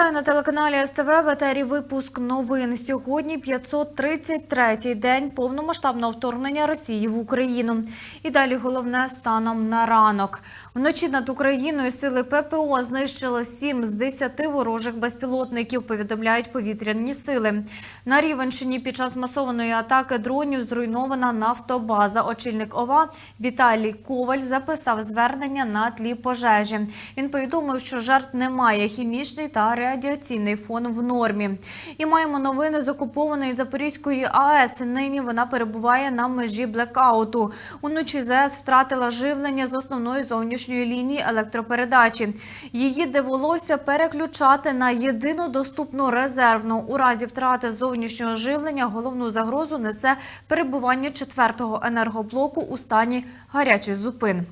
Вітаю на телеканалі СТВ. В етері випуск новин. Сьогодні 533-й день повномасштабного вторгнення Росії в Україну. І далі головне станом на ранок. Вночі над Україною сили ППО знищили 7 з 10 ворожих безпілотників. Повідомляють повітряні сили. На Рівенщині під час масованої атаки дронів зруйнована нафтобаза. Очільник ОВА Віталій Коваль записав звернення на тлі пожежі. Він повідомив, що жертв немає. Хімічний та радіаційний фон в нормі. І маємо новини з окупованої Запорізької АЕС. Нині вона перебуває на межі блекауту. Уночі ЗАЕС втратила живлення з основної зовнішньої лінії електропередачі. Її довелося переключати на єдину доступну резервну. У разі втрати зовнішнього живлення головну загрозу несе перебування четвертого енергоблоку у стані гарячих зупин.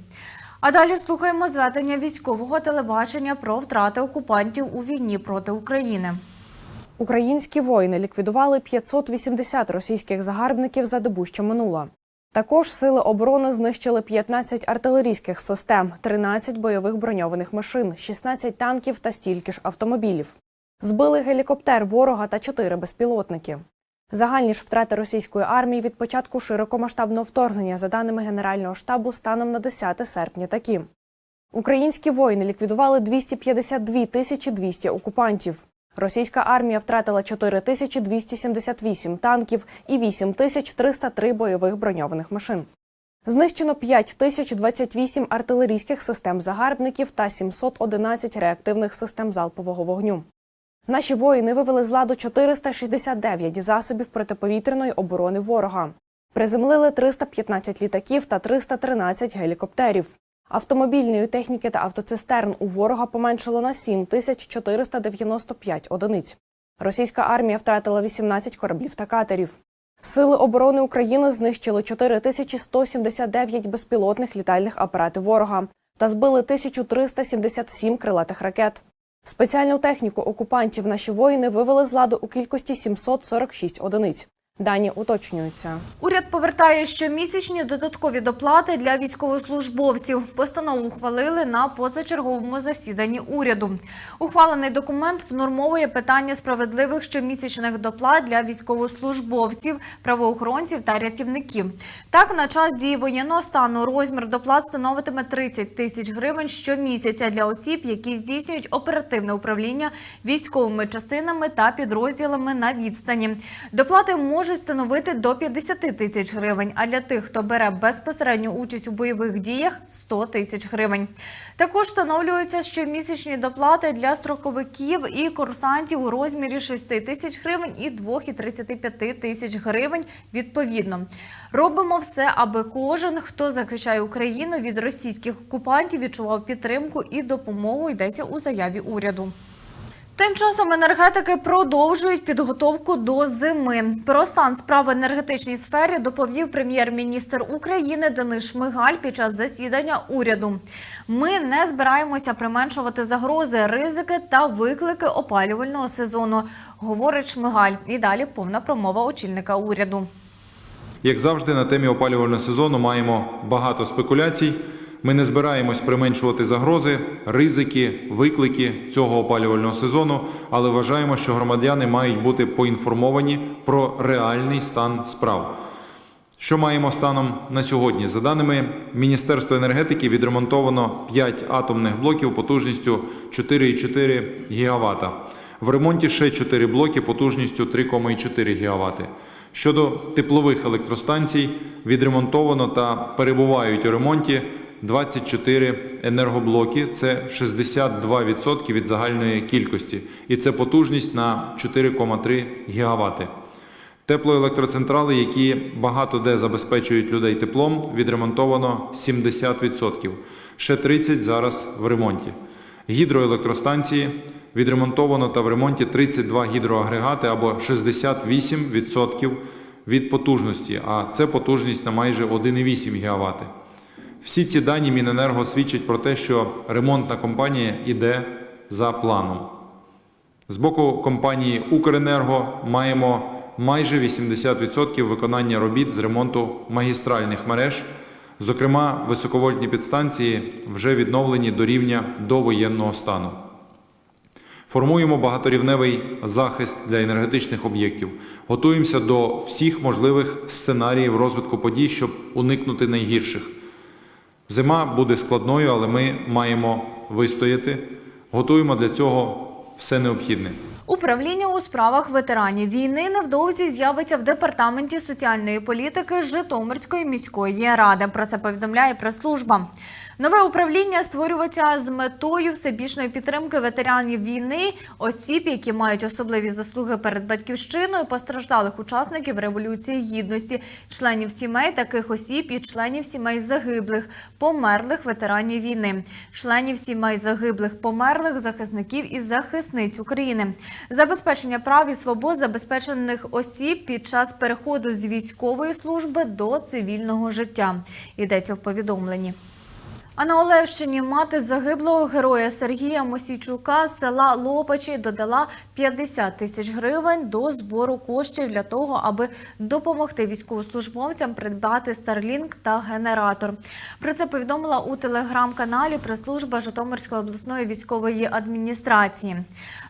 А далі слухаємо зведення військового телебачення про втрати окупантів у війні проти України. Українські воїни ліквідували 580 російських загарбників за добу, що минула. Також сили оборони знищили 15 артилерійських систем, 13 бойових броньованих машин, 16 танків та стільки ж автомобілів. Збили гелікоптер ворога та 4 безпілотники. Загальні ж втрати російської армії від початку широкомасштабного вторгнення, за даними Генерального штабу, станом на 10 серпня такі. Українські воїни ліквідували 252 тисячі 200 окупантів. Російська армія втратила 4278 танків і 8303 бойових броньованих машин. Знищено 5028 артилерійських систем загарбників та 711 реактивних систем залпового вогню. Наші воїни вивели з ладу 469 засобів протиповітряної оборони ворога. Приземлили 315 літаків та 313 гелікоптерів. Автомобільної техніки та автоцистерн у ворога поменшало на 7495 одиниць. Російська армія втратила 18 кораблів та катерів. Сили оборони України знищили 4179 безпілотних літальних апаратів ворога та збили 1377 крилатих ракет. Спеціальну техніку окупантів наші воїни вивели з ладу у кількості 746 одиниць. Дані уточнюються. Уряд повертає щомісячні додаткові доплати для військовослужбовців. Постанову ухвалили на позачерговому засіданні уряду. Ухвалений документ внормовує питання справедливих щомісячних доплат для військовослужбовців, правоохоронців та рятівників. Так, на час дії воєнного стану розмір доплат становитиме 30 тисяч гривень щомісяця для осіб, які здійснюють оперативне управління військовими частинами та підрозділами на відстані. Доплати можуть становити до 50 тисяч гривень, а для тих, хто бере безпосередню участь у бойових діях 100 тисяч гривень. Також встановлюються щомісячні доплати для строковиків і курсантів у розмірі 6 тисяч гривень і 2,35 тисяч гривень відповідно. Робимо все, аби кожен, хто захищає Україну від російських окупантів, відчував підтримку і допомогу. Йдеться у заяві уряду. Тим часом енергетики продовжують підготовку до зими. Про стан справ в енергетичній сфері доповів прем'єр-міністр України Денис Шмигаль під час засідання уряду. Ми не збираємося применшувати загрози, ризики та виклики опалювального сезону, говорить Шмигаль. І далі повна промова очільника уряду. Як завжди, на темі опалювального сезону маємо багато спекуляцій. Ми не збираємось применшувати загрози, ризики, виклики цього опалювального сезону, але вважаємо, що громадяни мають бути поінформовані про реальний стан справ. Що маємо станом на сьогодні? За даними Міністерства енергетики, відремонтовано 5 атомних блоків потужністю 4,4 ГВт. В ремонті ще 4 блоки потужністю 3,4 ГВт. Щодо теплових електростанцій, відремонтовано та перебувають у ремонті 24 енергоблоки. Це 62% від загальної кількості. І це потужність на 4,3 ГВт. Теплоелектроцентрали, які багато де забезпечують людей теплом, відремонтовано 70%. Ще 30 зараз в ремонті. Гідроелектростанції відремонтовано та в ремонті 32 гідроагрегати або 68% від потужності, а це потужність на майже 1,8 ГВт. Всі ці дані Міненерго свідчать про те, що ремонтна компанія йде за планом. З боку компанії Укренерго маємо майже 80% виконання робіт з ремонту магістральних мереж. Зокрема, високовольтні підстанції вже відновлені до рівня довоєнного стану. Формуємо багаторівневий захист для енергетичних об'єктів. Готуємося до всіх можливих сценаріїв розвитку подій, щоб уникнути найгірших. Зима буде складною, але ми маємо вистояти. Готуємо для цього все необхідне. Управління у справах ветеранів війни невдовзі з'явиться в департаменті соціальної політики Житомирської міської ради. Про це повідомляє прес-служба. Нове управління створюється з метою всебічної підтримки ветеранів війни, осіб, які мають особливі заслуги перед батьківщиною, постраждалих учасників революції гідності, членів сімей таких осіб і членів сімей загиблих, померлих ветеранів війни, членів сімей загиблих, померлих захисників і захисниць України, забезпечення прав і свобод забезпечених осіб під час переходу з військової служби до цивільного життя. Йдеться в повідомленні. А на Олевщині мати загиблого героя Сергія Мосійчука з села Лопачі додала 50 тисяч гривень до збору коштів для того, аби допомогти військовослужбовцям придбати Starlink та генератор. Про це повідомила у телеграм-каналі прес-служба Житомирської обласної військової адміністрації.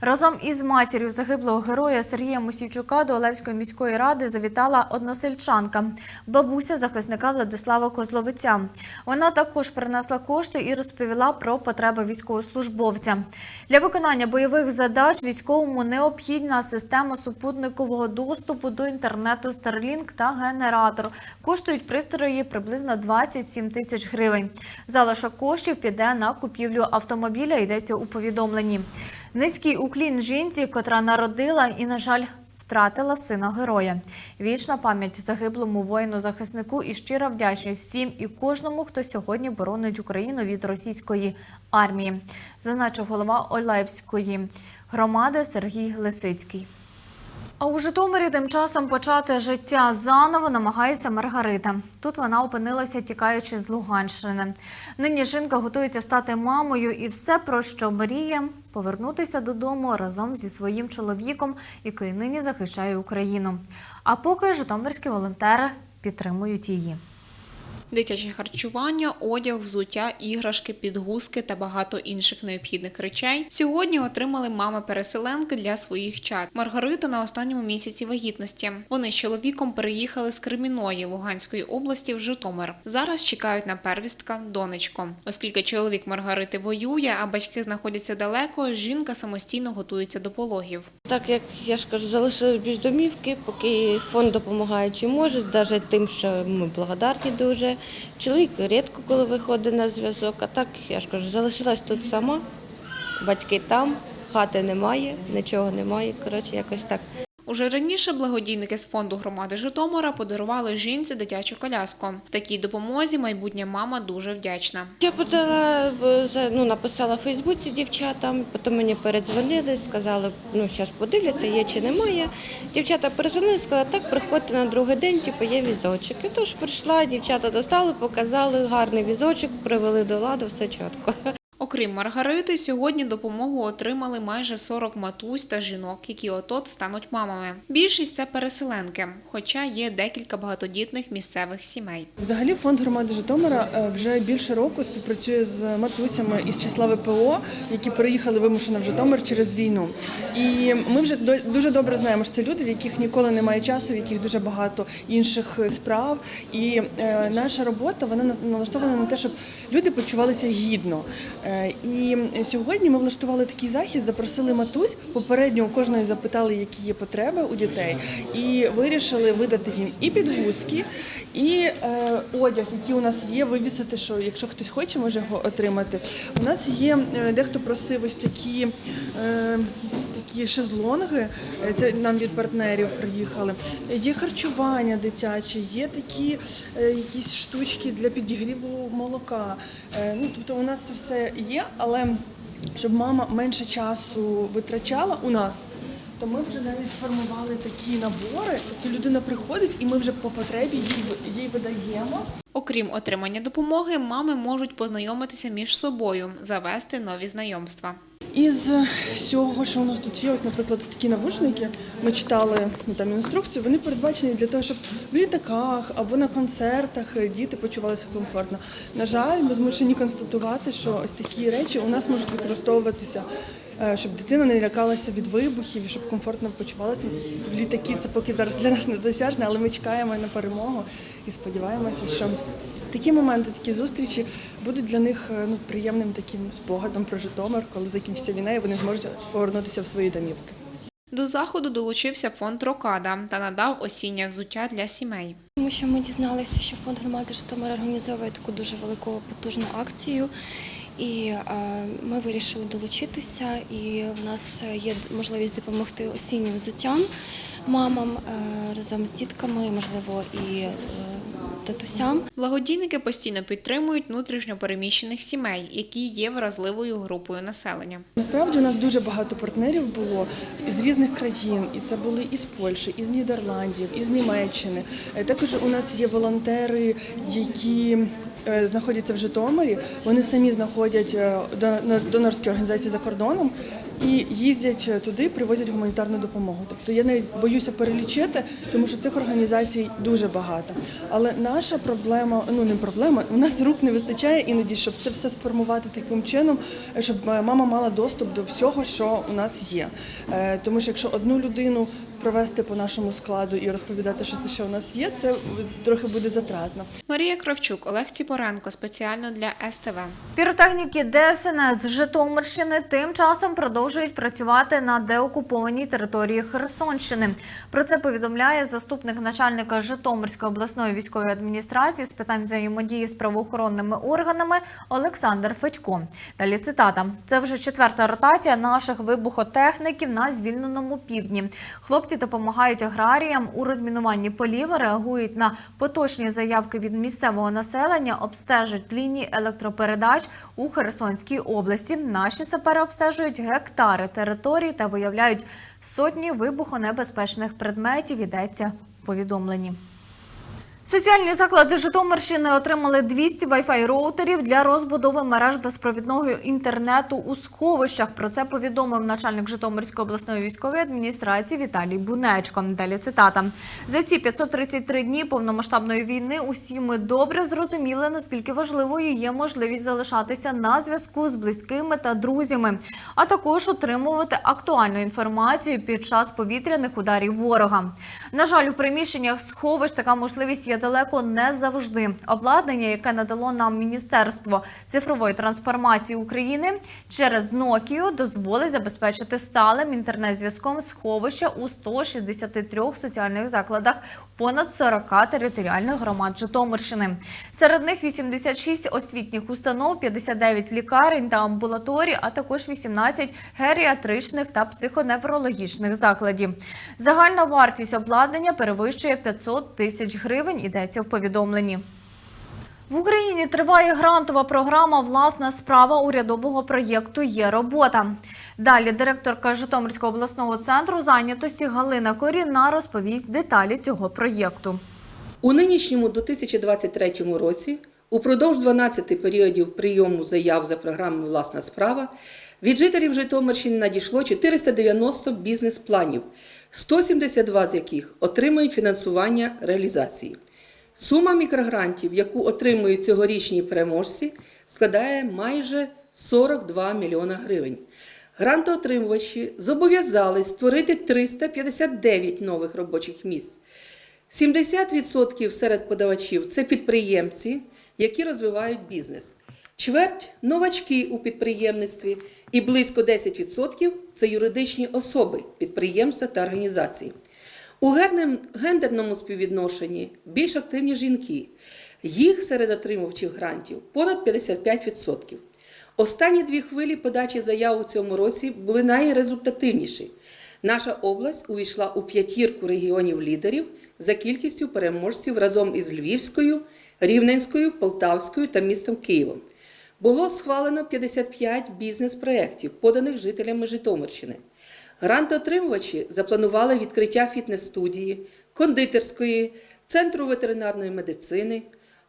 Разом із матір'ю загиблого героя Сергія Мосійчука до Олевської міської ради завітала односельчанка, бабуся захисника Владислава Козловиця. Вона також принесла кошти і розповіла про потреби військовослужбовця. Для виконання бойових задач військовому необхідна система супутникового доступу до інтернету Starlink та генератор. Коштують пристрої приблизно 27 тисяч гривень. Залишок коштів піде на купівлю автомобіля. Йдеться у повідомленні. Низький уклін жінці, котра народила і, на жаль, втратила сина героя. Вічна пам'ять загиблому воїну-захиснику і щира вдячність всім і кожному, хто сьогодні боронить Україну від російської армії, зазначив голова Олевської громади Сергій Лисицький. А у Житомирі тим часом почати життя заново намагається Маргарита. Тут вона опинилася, тікаючи з Луганщини. Нині жінка готується стати мамою, і все про що мріє повернутися додому разом зі своїм чоловіком, який нині захищає Україну. А поки житомирські волонтери підтримують її. Дитяче харчування, одяг, взуття, іграшки, підгузки та багато інших необхідних речей сьогодні отримали мами-переселенки для своїх чат. Маргарита на останньому місяці вагітності. Вони з чоловіком переїхали з Креміної Луганської області в Житомир. Зараз чекають на первістка донечку. Оскільки чоловік Маргарити воює, а батьки знаходяться далеко, жінка самостійно готується до пологів. Так як я ж кажу, залишились без домівки, поки фонд допомагає чи може, навіть тим, що ми благодарні дуже. Чоловік рідко коли виходить на зв'язок, а так я ж кажу, залишилась тут сама, батьки там, хати немає, нічого немає. Коротше, якось так. Уже раніше благодійники з фонду громади Житомира подарували жінці дитячу коляску. Такій допомозі майбутня мама дуже вдячна. Я подала ну, написала в Фейсбуці дівчатам, потім мені передзвонили, сказали, ну зараз подивляться, є чи немає. Дівчата передзвонили, сказали, так, приходьте на другий день, типу, є візочок. І тож прийшла, дівчата достали, показали гарний візочок, привели до ладу, все чітко. Окрім Маргарити, сьогодні допомогу отримали майже 40 матусь та жінок, які отот стануть мамами. Більшість це переселенки, хоча є декілька багатодітних місцевих сімей. Взагалі фонд громади Житомира е, вже більше року співпрацює з матусями із числа ВПО, які переїхали вимушено в Житомир через війну. І ми вже дуже добре знаємо, що це люди, в яких ніколи немає часу, в яких дуже багато інших е, справ. І е, наша робота вона налаштована на те, щоб люди почувалися гідно. Е, І сьогодні ми влаштували такий захід, запросили матусь. Попередньо у кожної запитали, які є потреби у дітей, і вирішили видати їм і підгузки, і е, одяг, який у нас є, вивісити, що якщо хтось хоче, може його отримати. У нас є е, дехто просив ось такі. Такі шезлонги, е, це нам від партнерів приїхали. Є харчування дитяче, є такі е, якісь штучки для підігріву молока. Е, ну, тобто у нас це все є, але щоб мама менше часу витрачала у нас, то ми вже навіть сформували такі набори. Тобто людина приходить і ми вже по потребі їй, їй видаємо. Окрім отримання допомоги, мами можуть познайомитися між собою, завести нові знайомства. Із всього, що у нас тут є, ось, наприклад, такі навушники, ми читали ну, там інструкцію, вони передбачені для того, щоб в літаках або на концертах діти почувалися комфортно. На жаль, ми змушені констатувати, що ось такі речі у нас можуть використовуватися. е, Щоб дитина не лякалася від вибухів, щоб комфортно почувалася. Літаки це поки зараз для нас недосяжне, але ми чекаємо на перемогу і сподіваємося, що такі моменти, такі зустрічі будуть для них е, ну, приємним таким спогадом про Житомир, коли закінчиться війна, і вони зможуть повернутися в свої домівки. До заходу долучився фонд Рокада та надав осіннє взуття для сімей. Тому що ми дізналися, що фонд громади Житомира організовує таку дуже велику потужну акцію. І е, ми вирішили долучитися, і в нас є можливість допомогти осіннім взуттям мамам е, разом з дітками, можливо, і татусям. Благодійники постійно підтримують внутрішньо переміщених сімей, які є вразливою групою населення. Насправді у нас дуже багато партнерів було з різних країн, і це були із Польщі, із Нідерландів, із Німеччини. Е, Також у нас є волонтери, які е, знаходяться в Житомирі. Вони самі знаходять е, донорські організації за кордоном і їздять е, туди, привозять гуманітарну допомогу. Тобто я навіть боюся перелічити, тому що цих організацій дуже багато. Але наша проблема, ну не проблема, у нас рук не вистачає іноді, щоб це все сформувати таким чином, е, щоб е, мама мала доступ до всього, що у нас є. Тому що якщо одну людину провести по нашому складу і розповідати, що це що у нас є, це трохи буде затратно. Марія Кравчук, Олег Ціпоренко спеціально для СТВ. Піротехніки ДСНС з Житомирщини тим часом продовжують працювати на деокупованій території Херсонщини. Про це повідомляє заступник начальника Житомирської обласної військової адміністрації з питань взаємодії з правоохоронними органами Олександр Федько. Далі цитата: це вже четверта ротація наших вибухотехніків на звільненому півдні. Хлопці допомагають аграріям у розмінуванні полів, реагують на поточні заявки від місцевого населення, обстежують лінії електропередач у Херсонській області. Наші сапери обстежують гектари території та виявляють сотні вибухонебезпечних предметів. Йдеться повідомленні. Соціальні заклади Житомирщини отримали 200 Wi-Fi роутерів для розбудови мереж безпровідного інтернету у сховищах. Про це повідомив начальник Житомирської обласної військової адміністрації Віталій Бунечко. Далі цитата: за ці 533 дні повномасштабної війни усі ми добре зрозуміли, наскільки важливою є можливість залишатися на зв'язку з близькими та друзями, а також отримувати актуальну інформацію під час повітряних ударів ворога. На жаль, у приміщеннях сховищ така можливість є далеко не завжди. Обладнання, яке надало нам Міністерство цифрової трансформації України через Nokia, дозволить забезпечити сталим інтернет-зв'язком сховища у 163 соціальних закладах понад 40 територіальних громад Житомирщини. Серед них 86 освітніх установ, 59 лікарень та амбулаторій, а також 18 геріатричних та психоневрологічних закладів. Загальна вартість обладнання перевищує 500 тисяч гривень. Йдеться в повідомленні. В Україні триває грантова програма Власна справа урядового проєкту Є робота. Далі директорка Житомирського обласного центру зайнятості Галина Коріна розповість деталі цього проєкту. У нинішньому 2023 році, упродовж 12 періодів прийому заяв за програмою Власна справа від жителів Житомирщини надійшло 490 бізнес-планів, 172 з яких отримують фінансування реалізації. Сума мікрогрантів, яку отримують цьогорічні переможці, складає майже 42 мільйона гривень. Грантоотримувачі зобов'язались створити 359 нових робочих місць. 70% серед подавачів це підприємці, які розвивають бізнес. Чверть новачки у підприємництві і близько 10% це юридичні особи, підприємства та організації. У гендерному співвідношенні більш активні жінки. Їх серед отримувачів грантів понад 55%. Останні дві хвилі подачі заяв у цьому році були найрезультативніші. Наша область увійшла у п'ятірку регіонів лідерів за кількістю переможців разом із Львівською, Рівненською, Полтавською та містом Києвом. Було схвалено 55 бізнес-проєктів, поданих жителями Житомирщини. Грантоотримувачі запланували відкриття фітнес-студії, кондитерської, центру ветеринарної медицини,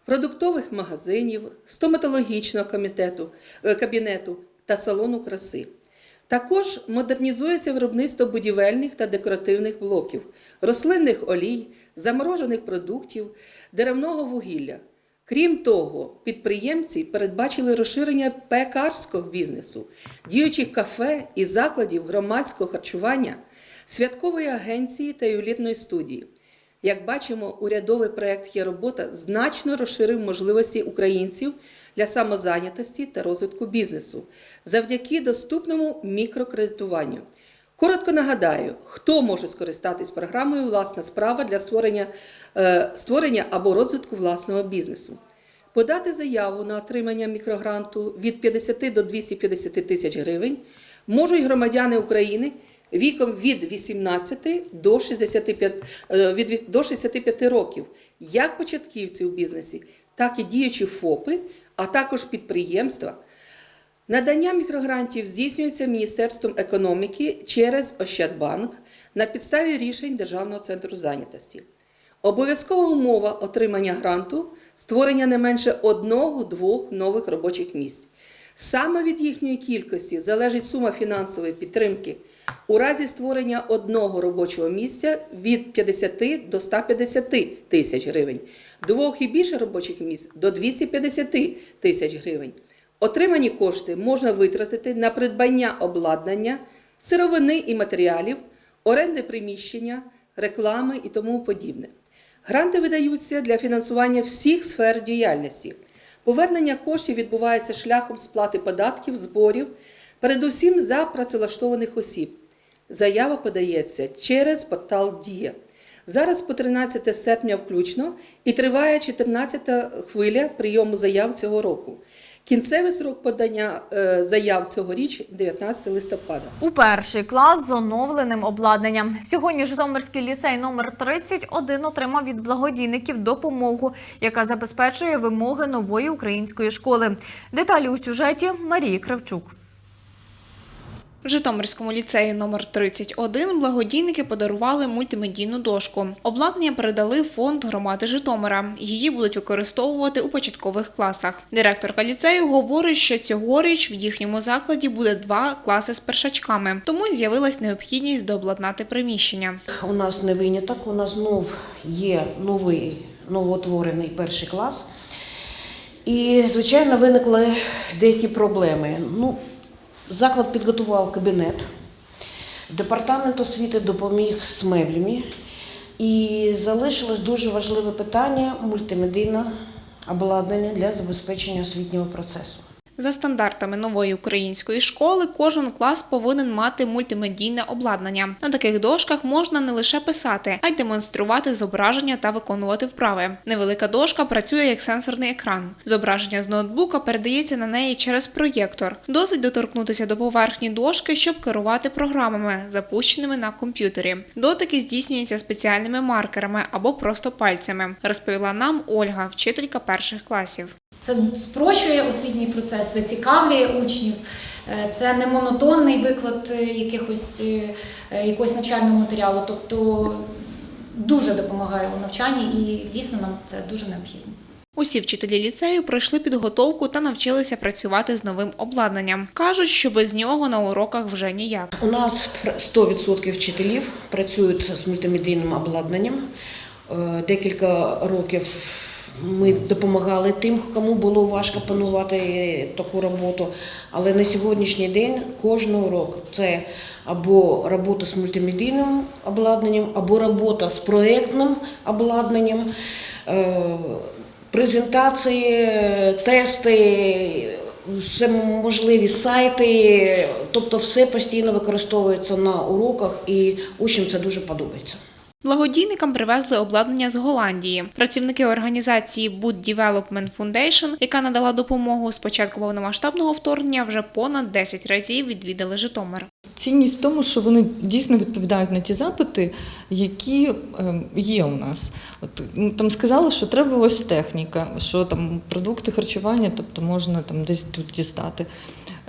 продуктових магазинів, стоматологічного комітету, е, кабінету та салону краси. Також модернізується виробництво будівельних та декоративних блоків, рослинних олій, заморожених продуктів, деревного вугілля. Крім того, підприємці передбачили розширення пекарського бізнесу, діючих кафе і закладів громадського харчування, святкової агенції та ювелірної студії. Як бачимо, урядовий проект «Є робота» значно розширив можливості українців для самозайнятості та розвитку бізнесу завдяки доступному мікрокредитуванню. Коротко нагадаю, хто може скористатись програмою Власна справа для створення, е, створення або розвитку власного бізнесу. Подати заяву на отримання мікрогранту від 50 до 250 тисяч гривень можуть громадяни України віком від 18 до 65, е, від, до 65 років, як початківці у бізнесі, так і діючі ФОПи, а також підприємства. Надання мікрогрантів здійснюється Міністерством економіки через Ощадбанк на підставі рішень Державного центру зайнятості. Обов'язкова умова отримання гранту створення не менше одного-двох нових робочих місць. Саме від їхньої кількості залежить сума фінансової підтримки. У разі створення одного робочого місця від 50 до 150 тисяч гривень, двох і більше робочих місць до 250 тисяч гривень. Отримані кошти можна витратити на придбання обладнання, сировини і матеріалів, оренди приміщення, реклами і тому подібне. Гранти видаються для фінансування всіх сфер діяльності. Повернення коштів відбувається шляхом сплати податків, зборів, передусім за працевлаштованих осіб. Заява подається через портал Дія. Зараз по 13 серпня включно і триває 14 хвиля прийому заяв цього року. Кінцевий срок подання е, заяв цьогоріч 19 листопада. У перший клас з оновленим обладнанням. Сьогодні Житомирський ліцей номер 31 отримав від благодійників допомогу, яка забезпечує вимоги нової української школи. Деталі у сюжеті Марії Кравчук. Житомирському ліцеї номер 31 благодійники подарували мультимедійну дошку. Обладнання передали фонд громади Житомира. Її будуть використовувати у початкових класах. Директорка ліцею говорить, що цьогоріч в їхньому закладі буде два класи з першачками, тому з'явилась необхідність дообладнати приміщення. У нас не виняток, у нас знов є новий новоутворений перший клас. І, звичайно, виникли деякі проблеми. Ну, заклад підготував кабінет, департамент освіти допоміг з меблями. І залишилось дуже важливе питання мультимедійне обладнання для забезпечення освітнього процесу. За стандартами нової української школи, кожен клас повинен мати мультимедійне обладнання. На таких дошках можна не лише писати, а й демонструвати зображення та виконувати вправи. Невелика дошка працює як сенсорний екран. Зображення з ноутбука передається на неї через проєктор. Досить доторкнутися до поверхні дошки, щоб керувати програмами, запущеними на комп'ютері. Дотики здійснюються спеціальними маркерами або просто пальцями, розповіла нам Ольга, вчителька перших класів. Це спрощує освітній процес, зацікавлює учнів. Е, Це не монотонний виклад е, якихось, е, якогось навчального матеріалу, тобто дуже допомагає у навчанні і дійсно нам це дуже необхідно. Усі вчителі ліцею пройшли підготовку та навчилися працювати з новим обладнанням. кажуть, що без нього на уроках вже ніяк. У нас 100% вчителів працюють з мультимедійним обладнанням. Декілька років ми допомагали тим, кому було важко панувати таку роботу. Але на сьогоднішній день кожен урок це або робота з мультимедійним обладнанням, або робота з проєктним обладнанням. Е, Презентації, тести, все можливі сайти, тобто все постійно використовується на уроках, і учням це дуже подобається. Благодійникам привезли обладнання з Голландії. Працівники організації Boot Development Foundation, яка надала допомогу з початку повномасштабного вторгнення, вже понад 10 разів відвідали Житомир. Цінність в тому, що вони дійсно відповідають на ті запити, які ем, є у нас. От ну, там сказали, що треба ось техніка, що там продукти харчування, тобто можна там десь тут дістати.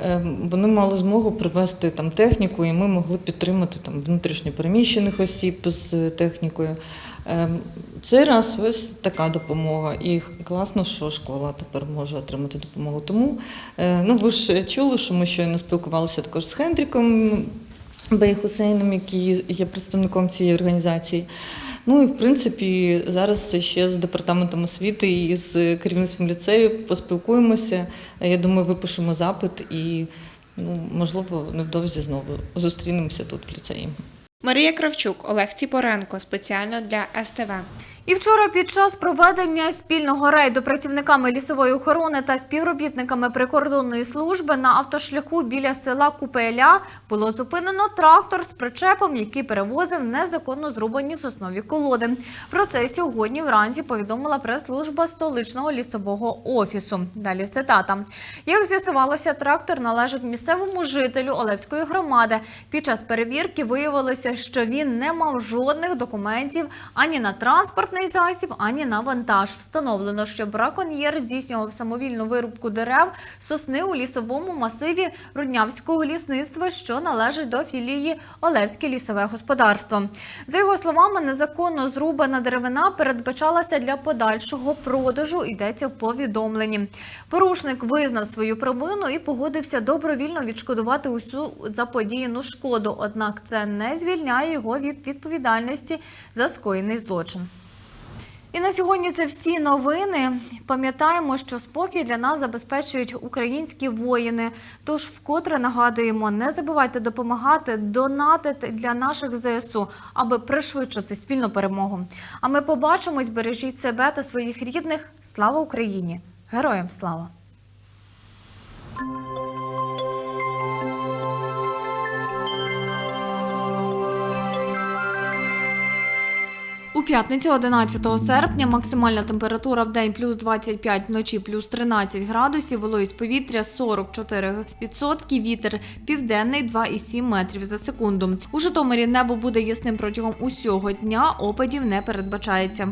Ем, Вони мали змогу привезти там техніку, і ми могли підтримати там внутрішньо переміщених осіб з технікою. Ем, Цей раз ось така допомога, і класно, що школа тепер може отримати допомогу. Тому е, ну ви ж чули, що ми щойно спілкувалися також з Хендріком Бей Хусейном, який є представником цієї організації. Ну і в принципі зараз ще з департаментом освіти і з керівництвом ліцею поспілкуємося. Я думаю, випишемо запит і ну можливо невдовзі знову зустрінемося тут в ліцеї. Марія Кравчук, Олег Ціпоренко спеціально для СТВ. І вчора під час проведення спільного рейду працівниками лісової охорони та співробітниками прикордонної служби на автошляху біля села Купеля було зупинено трактор з причепом, який перевозив незаконно зрубані соснові колоди. Про це сьогодні вранці повідомила прес-служба столичного лісового офісу. Далі цитата. Як з'ясувалося, трактор належить місцевому жителю Олевської громади. Під час перевірки виявилося, що він не мав жодних документів ані на транспортний засіб, ані на вантаж. Встановлено, що браконьєр здійснював самовільну вирубку дерев сосни у лісовому масиві Руднявського лісництва, що належить до філії Олевське лісове господарство. За його словами, незаконно зрубана деревина передбачалася для подальшого продажу. Йдеться в повідомленні. Порушник визнав свою провину і погодився добровільно відшкодувати усю заподіяну шкоду. Однак це не звільняє його від відповідальності за скоєний злочин. І на сьогодні це всі новини. Пам'ятаємо, що спокій для нас забезпечують українські воїни. Тож вкотре нагадуємо, не забувайте допомагати, донатити для наших ЗСУ, аби пришвидшити спільну перемогу. А ми побачимось, бережіть себе та своїх рідних. Слава Україні! Героям слава! У п'ятницю 11 серпня максимальна температура в день плюс 25, вночі плюс 13 градусів, вологість повітря 44%, вітер південний 2,7 метрів за секунду. У Житомирі небо буде ясним протягом усього дня, опадів не передбачається.